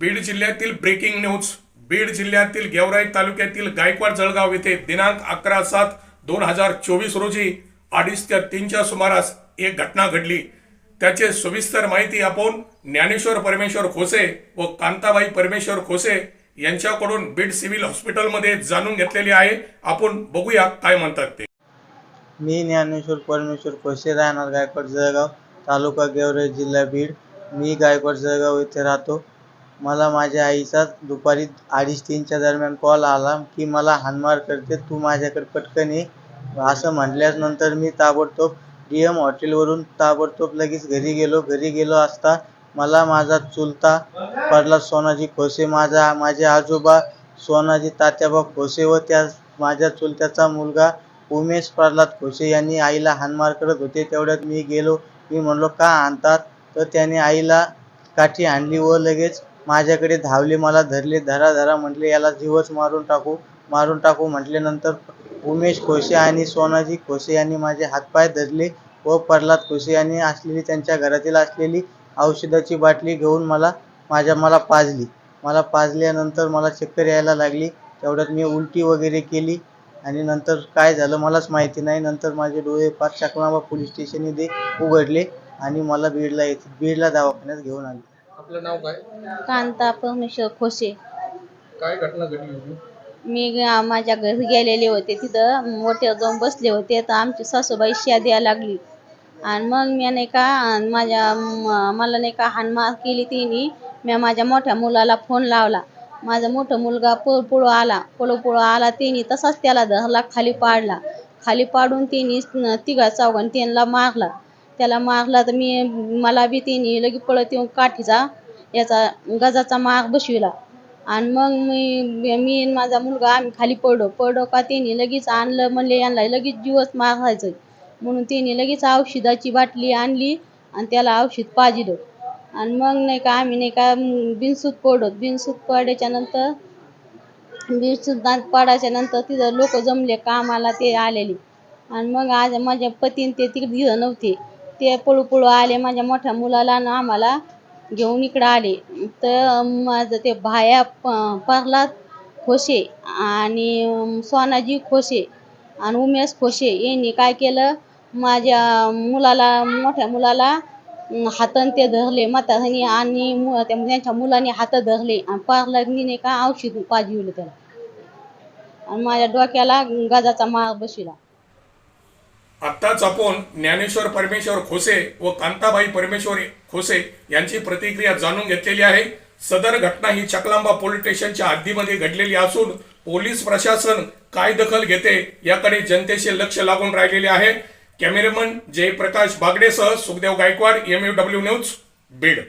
बीड जिल्ह्यातील breaking news. Beed जिल्ह्यातील गेवराई तालुक्यातील गायकवाड जळगाव येथे दिनांक अकरा सात दोन हजार चोवीस रोजी अडीच ते तीनच्या सुमारास एक घटना घडली. त्याचे सविस्तर माहिती आपण ज्ञानेश्वर परमेश्वर खोसे व कांताबाई परमेश्वर खोसे यांच्याकडून बीड सिव्हिल हॉस्पिटलमध्ये जाणून घेतलेली आहे. आपण बघूया काय म्हणतात ते. मी ज्ञानेश्वर परमेश्वर खोसे राहणार गायकवाड जळगाव तालुका गेवराई जिल्हा बीड. मी गायकवाड जळगाव येथे राहतो. मला माझ्या आईचा दुपारी अडीच तीनच्या दरम्यान कॉल आला की मला हानमार करते तू माझ्याकडे पटकन ये. असं म्हटल्यानंतर मी ताबडतोब डी एम हॉटेलवरून ताबडतोब लगेच घरी गेलो. घरी गेलो असता मला माझा चुलता पडला सोनाजी खोसे. माझा माझे आजोबा सोनाजी तात्याबा खोसे व त्या माझ्या चुलत्याचा मुलगा उमेश प्रल्हाद खोसे यांनी आईला हानमार करत होते. तेवढ्यात मी गेलो. मी म्हणलो का आणतात तर त्याने आईला काठी आणली व लगेच माझ्याकडे धावले मला धरले धरा धरा म्हटले याला जीवच मारून टाकू मारून टाकू म्हटल्यानंतर उमेश खोसे आणि सोनाजी खोसे यांनी माझे हातपाय धरले व प्रल्हाद खोसे यांनी असलेली त्यांच्या घरातील असलेली औषधाची बाटली घेऊन मला माझ्या मला पाजली. मला पाजल्यानंतर मला चक्कर यायला लागली. तेवढ्यात मी उलटी वगैरे केली आणि नंतर काय झालं मलाच माहिती नाही. नंतर माझे डोळे पाच चकलांबा पोलीस स्टेशनमध्ये उघडले आणि मला बीडला येथे बीडला दवाखान्यात घेऊन आले. आपलं नाव काय? कांता परमेश्वर खोसे. काय घटना घडली होती? मी ग- माझ्या घरी गेलेले होते. तिथं मोठ्यावर जाऊन बसले होते. तर आमची सासूबाई शिया द्यायला लागली. आणि मग मी नाही का अन् माझ्या म- मला नाही का हानमार केली तिने. मी माझ्या मोठ्या मुलाला फोन लावला. माझा मोठा मुलगा पळ पळू आला. पळू पळू आला तिने. तसाच त्याला धरला खाली पाडला. खाली पाडून तिने तिघा चौघांनी त्यांना मारला. त्याला मारला तर मी मला बी तिने लगे पळत येऊन काठीचा याचा गजाचा माग बसविला. आणि मग मी मी आणि माझा मुलगा आम्ही खाली पडलो. पडलो का त्याने लगेच आणलं म्हणले यांना लगेच जीवच मारायचं म्हणून त्याने लगेच औषधाची बाटली आणली आणि त्याला औषध पाजिलं. आणि मग नाही का आम्ही नाही का बिनसूत पडलो. बिनसूत पडायच्या नंतर बिनसूत पडायच्या नंतर तिथं लोक जमले कामाला ते आलेले. आणि मग आज माझ्या पतीन ते तिकडे दिलं नव्हते. ते पळू पळू आले. माझ्या मोठ्या मुलाला आणि आम्हाला घेऊन इकडं आले. तर माझं ते भाया प- प्रल्हाद खोशे आणि सोनाजी खोशे आणि उमेश खोशे यांनी काय केलं? माझ्या मुलाला मोठ्या मुलाला अं, हातानं ते धरले. म्हाताऱ्याने आणि मु- त्या- त्यांच्या मुलाने हात धरले. आणि प्रल्हादनी नाही का औषध पाजविलं त्याला. आणि माझ्या डोक्याला गाजाचा मार बसविला. आत्ताच आपण ज्ञानेश्वर परमेश्वर खोसे व कांताबाई परमेश्वर खोसे यांची प्रतिक्रिया जाणून घेतलेली आहे. सदर घटना ही चकलांबा पोलीस स्टेशनच्या हद्दीमध्ये घडलेली असून पोलीस प्रशासन काय दखल घेते याकडे जनतेचे लक्ष लागून राहिलेले आहे. Cameraman Jayaprakash बागडेसह Sukhdev Gaikwad M U W news Beed.